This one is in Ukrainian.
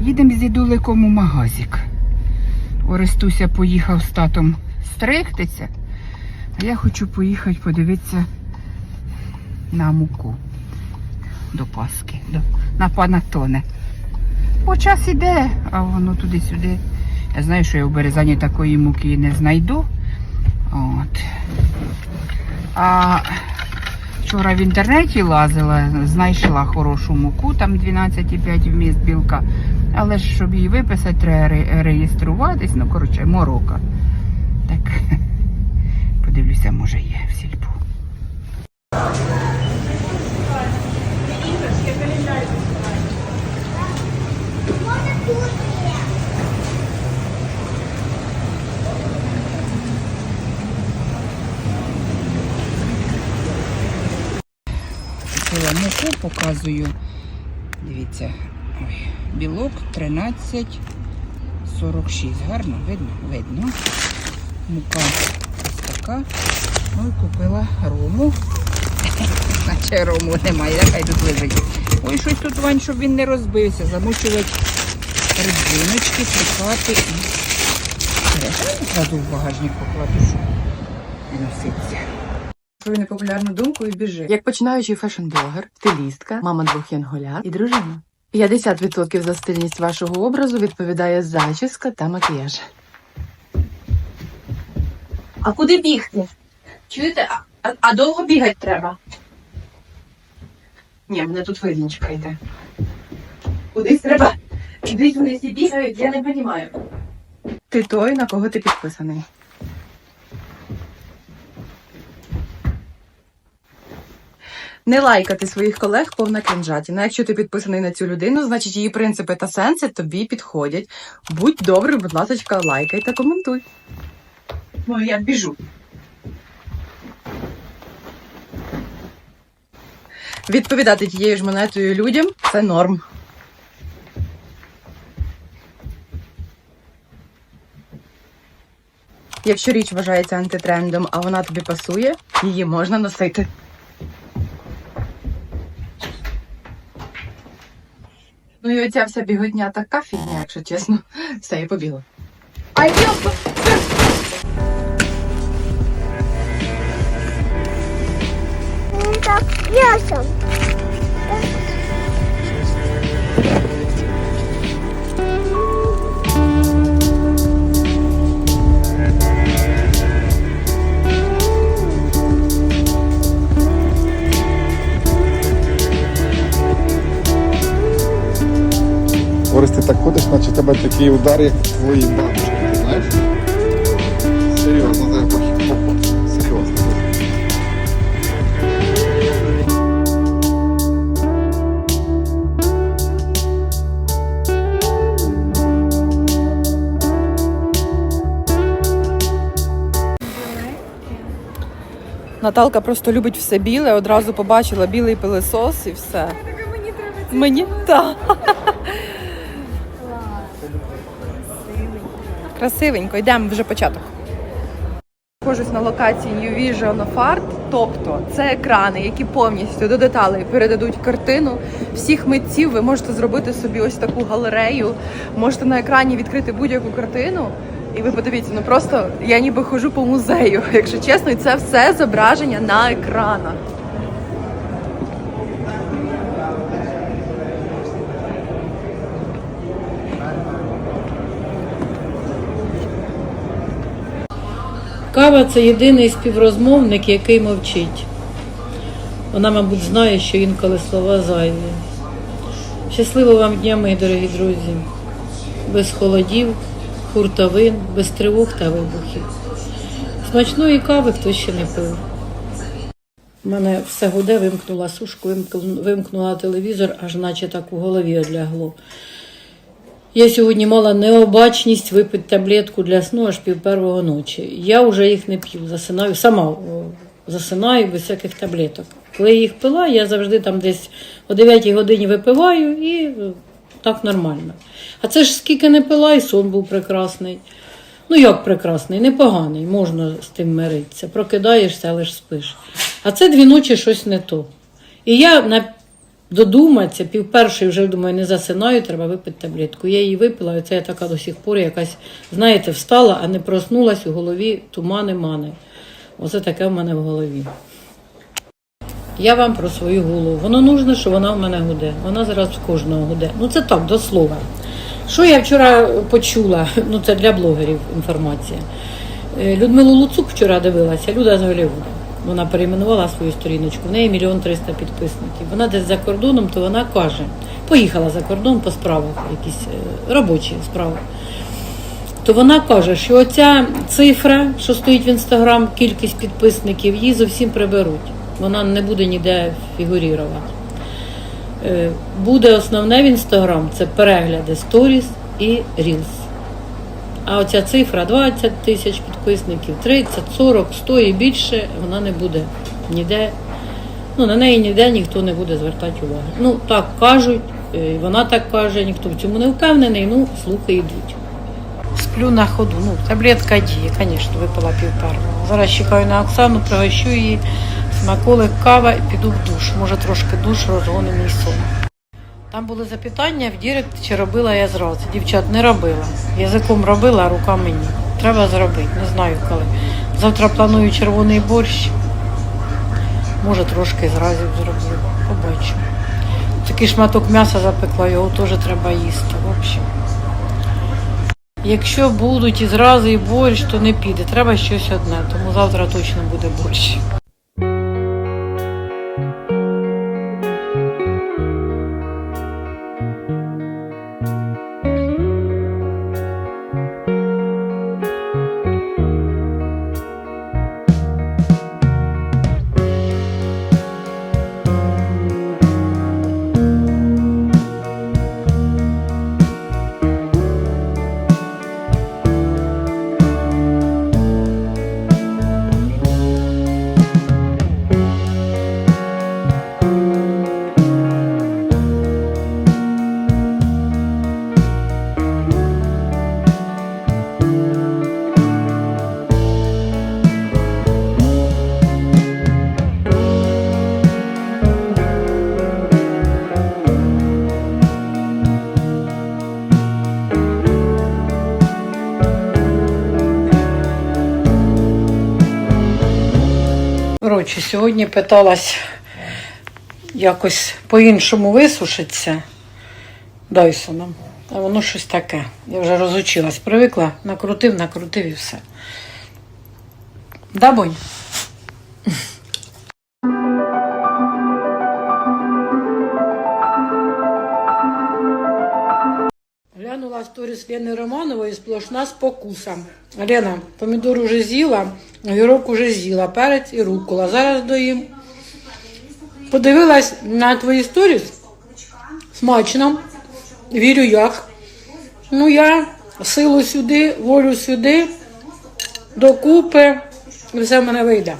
Їдемо з дідуликом у магазик. Орестуся поїхав з татом стригтися, а я хочу поїхати подивитися на муку до Паски, до, на панатоне. Бо час іде, а воно туди-сюди. Я знаю, що я в Березані такої муки не знайду. От. А вчора в інтернеті лазила, знайшла хорошу муку, там 12,5 вміст білка. Але ж щоб її виписати, треба ре- реєструватись. Ну, коротше, морока. Так, подивлюся, може є в сільпу. Муку, показую. Дивіться, ой, білок 13,46. Гарно, видно? Видно. Мука ось така. Ну і купила рому. Наче рому немає, нехай тут лежить. Ой, щось тут Вань, щоб він не розбився. Замочувати резиночки, пікати і. Кладу в багажник покладу, щоб не носиться. Свою непопулярну думку і біжи. Як починаючий фешн-блогер, стилістка, мама двох янголят і дружина. 50% за стильність вашого образу відповідає зачіска та макіяж. А куди бігти? Чуєте? А, а, а довго бігати треба? Ні, мене тут видно, чекайте. Кудись треба. Кудись вони всі бігають, я не розумію. Ти той, на кого ти підписаний. Не лайкати своїх колег повна кринжатіна. Якщо ти підписаний на цю людину, значить її принципи та сенси тобі підходять. Будь добрий, будь ласка, лайкай та коментуй. Ну, я біжу. Відповідати тією ж монетою людям це норм. Якщо річ вважається антитрендом, а вона тобі пасує, її можна носити. Ну і оця вся біготня така фігня, якщо чесно. Все, я побігла. А я Так. Орес, ти так ходиш, наче тебе такий удар, як в твоїй бабушки, знаєш? Серйозно, це похід. Серйозно. Наталка просто любить все біле, одразу побачила білий пилесос і все. мені треба Мені? Так. Красивенько, йдемо вже початок. Нахожусь на локації New Vision of Art, тобто це екрани, які повністю до деталей передадуть картину. Всіх митців ви можете зробити собі ось таку галерею. Можете на екрані відкрити будь-яку картину. І ви подивіться, ну просто я ніби хожу по музею, якщо чесно, і це все зображення на екранах. Кава це єдиний співрозмовник, який мовчить. Вона, мабуть, знає, що інколи слова зайві. Щасливо вам дня, мої дорогі друзі, без холодів, хуртовин, без тривог та вибухів. Смачної кави хто ще не пив. У мене все гуде, вимкнула сушку, вимкнула телевізор, аж наче так у голові одлягло. Я сьогодні мала необачність випити таблетку для сну аж пів первого ночі. Я вже їх не п'ю, засинаю сама засинаю без всяких таблеток. Коли я їх пила, я завжди там десь о 9 годині випиваю і е, так нормально. А це ж скільки не пила, і сон був прекрасний. Ну як прекрасний, непоганий, можна з тим миритися. Прокидаєшся, але ж спиш. А це дві ночі щось не то. І я на додуматися, пів першої вже думаю, не засинаю, треба випити таблетку. Я її випила, і це я така до сих пор якась, знаєте, встала, а не проснулась у голові тумани-мани. Оце таке в мене в голові. Я вам про свою голову. Воно нужно, що вона в мене гуде. Вона зараз в кожного гуде. Ну це так, до слова. Що я вчора почула? Ну це для блогерів інформація. Е, Людмилу Луцук вчора дивилася, Люда з Голлівуда. Вона перейменувала свою сторіночку. В неї мільйон триста підписників. Вона десь за кордоном, то вона каже, поїхала за кордон по справах, якісь е, робочі справи. То вона каже, що оця цифра, що стоїть в інстаграм, кількість підписників, її зовсім приберуть. Вона не буде ніде фігурувати. Е, Буде основне в інстаграм це перегляди сторіс і рілс. А оця цифра 20 тисяч підписників, 30, 40, 100 і більше, вона не буде ніде. Ну, на неї ніде ніхто не буде звертати уваги. Ну, так кажуть, е, вона так каже, ніхто в цьому не впевнений, ну, слухи йдуть. Сплю на ходу. Ну, таблетка діє, звісно, випила півперного. Зараз чекаю на Оксану, пригощу її, смаколик, кава і піду в душ. Може, трошки душ розгонить мій сон. Там були запитання в Дірект, чи робила я зразу. Дівчат, не робила. Язиком робила, а рука мені. Треба зробити, не знаю коли. Завтра планую червоний борщ. Може, трошки зразу зроблю. Побачу. Такий шматок м'яса запекла, його теж треба їсти. В общем. Якщо будуть і зразу і борщ, то не піде. Треба щось одне, тому завтра точно буде борщ. Коротше, сьогодні питалась якось по-іншому висушитися Дайсоном. А воно щось таке. Я вже розучилась, привикла, накрутив, накрутив і все. Да, Бонь? Глянула сторіс Лени Романової сплошна спокуса. Лена, помідор уже з'їла, огірок уже з'їла, перець і рукола. Зараз доїм. Подивилась на твої сторіс. Смачно. Вірю як. Ну я силу сюди, волю сюди, докупи, і все в мене вийде.